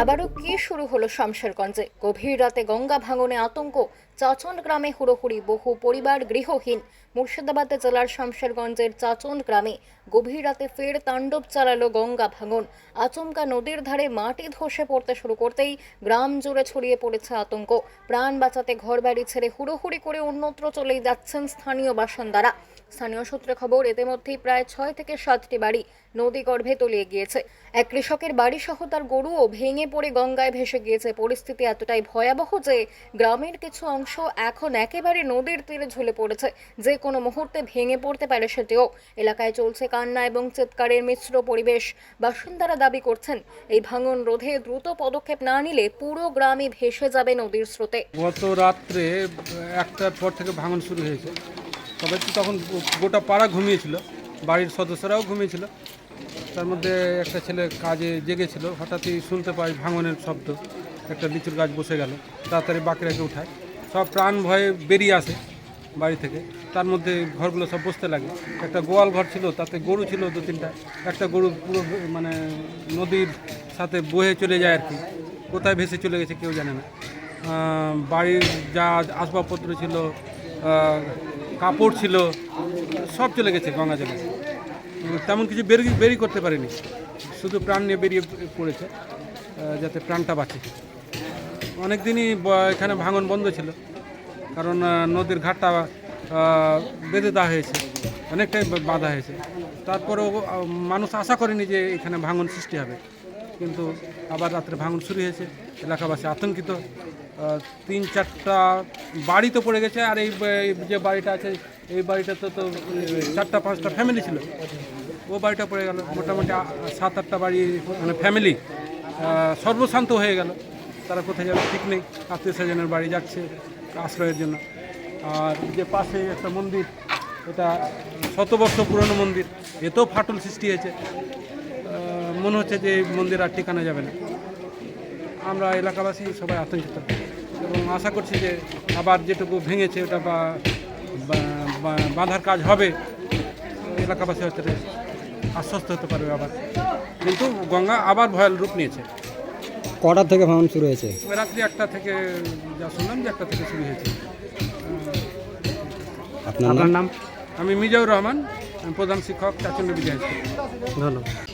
আবারও কি শুরু হলো শামশেরগঞ্জে? গভীর রাতে গঙ্গা ভাঙনে আতঙ্ক। চাচন গ্রামে হুড়োহুড়ি। বহু পরিবার গৃহহীন। মুর্শিদাবাদ জেলার শামশেরগঞ্জের চাচন গ্রামে গভীর রাতে ফের তাণ্ডব চালালো গঙ্গা ভাঙন। আচমকা নদীর ধারে মাটি ধসে পড়তে শুরু করতেই গ্রাম জুড়ে ছড়িয়ে পড়েছে আতঙ্ক। প্রাণ বাঁচাতে ঘরবাড়ি ছেড়ে হুড়োহুড়ি করে অন্যত্র চলেই যাচ্ছেন স্থানীয় বাসিন্দারা। স্থানীয় সূত্রে খবর ইতিমধ্যেই প্রায় ছয় থেকে সাতটি বাড়ি নদী গর্ভে তলিয়ে গিয়েছে। এক কৃষকের বাড়ি সহ তার গরুও ভেঙে পড়ে গঙ্গায় ভেসে গিয়েছে। পরিস্থিতি এতটাই ভয়াবহ যে গ্রামের কিছু অংশ এখন একেবারে নদীর তীরে ঝুলে পড়েছে। যে কোনো মুহূর্তে ভেঙে পড়তে পারে সেটিও। এলাকায় চলছে কান্না এবং চিৎকারের মিশ্র পরিবেশ। বাসিন্দারা দাবি করছেন, এই ভাঙন রোধে দ্রুত পদক্ষেপ না নিলে পুরো গ্রামই ভেসে যাবে নদীর স্রোতে। গত রাত্রে, একটার পর থেকে ভাঙন শুরু হয়েছে। তবে তখন গোটা পাড়া ঘুমিয়েছিল, বাড়ির সদস্যরাও ঘুমিয়েছিল। তার মধ্যে একটা ছেলে কাজে জেগেছিল, হঠাৎই শুনতে পাই ভাঙনের শব্দ। একটা লিচুর গাছ বসে গেল, তাড়াতাড়ি বাকিরাকে উঠায়। সব প্রাণ ভয়ে বেরিয়ে আসে বাড়ি থেকে। তার মধ্যে ঘরগুলো সব বসতে লাগে। একটা গোয়াল ঘর ছিল, তাতে গরু ছিল দু তিনটা। একটা গরু পুরো মানে নদীর সাথে বয়ে চলে যায় আর কি। কোথায় ভেসে চলে গেছে কেউ জানে না। বাড়ির যা আসবাবপত্র ছিল কাপড় ছিল, সব চলে গেছে গঙ্গা জলে। তেমন কিছু বেরি বেরি করতে পারেনি। শুধু প্রাণ নিয়ে বেরিয়ে পড়েছে যাতে প্রাণটা বাঁচে। অনেক দিনই এখানে ভাঙন বন্ধ ছিল, কারণ নদীর ঘাটটা বেঁধে দেওয়া হয়েছে, অনেকটাই বাঁধা হয়েছে। তারপরেও মানুষ আশা করেনি যে এখানে ভাঙন সৃষ্টি হবে। কিন্তু আবার রাত্রে ভাঙন শুরু হয়েছে, এলাকাবাসী আতঙ্কিত। তিন চারটা বাড়ি তো পড়ে গেছে, আর এই যে বাড়িটা আছে, এই বাড়িটাতে তো চারটা, পাঁচটা ফ্যামিলি ছিল। ও বাড়িটা পড়ে গেল। মোটামুটি সাত, আটটা বাড়ি মানে ফ্যামিলি সর্বশান্ত হয়ে গেল। তারা কোথায় যাবে ঠিক নেই। আত্মীয় স্বজনের বাড়ি যাচ্ছে আশ্রয়ের জন্য। আর যে পাশে একটা মন্দির, এটা শত বর্ষ পুরনো মন্দির, এতেও ফাটল সৃষ্টি হয়েছে। মনে হচ্ছে যে এই মন্দির আর ঠিকানা যাবে না। আমরা এলাকাবাসী সবাই আতঙ্কিত। এবং আশা করছি যে আবার যেটুকু ভেঙেছে ওটা বা বাঁধার কাজ হবে এলাকাবাসী হয়তো আশ্বস্ত হতে পারবে আবার। কিন্তু গঙ্গা আবার ভয়াল রূপ নিয়েছে। কটা থেকে ভাঙন শুরু হয়েছে? রাত্রি একটা থেকে যা শুনলাম যে একটা থেকে শুরু হয়েছে। আপনার নাম? আমি মিজাউর রহমান আমি প্রধান শিক্ষক চাচন্ড বিদ্যা হাই ধন্যবাদ।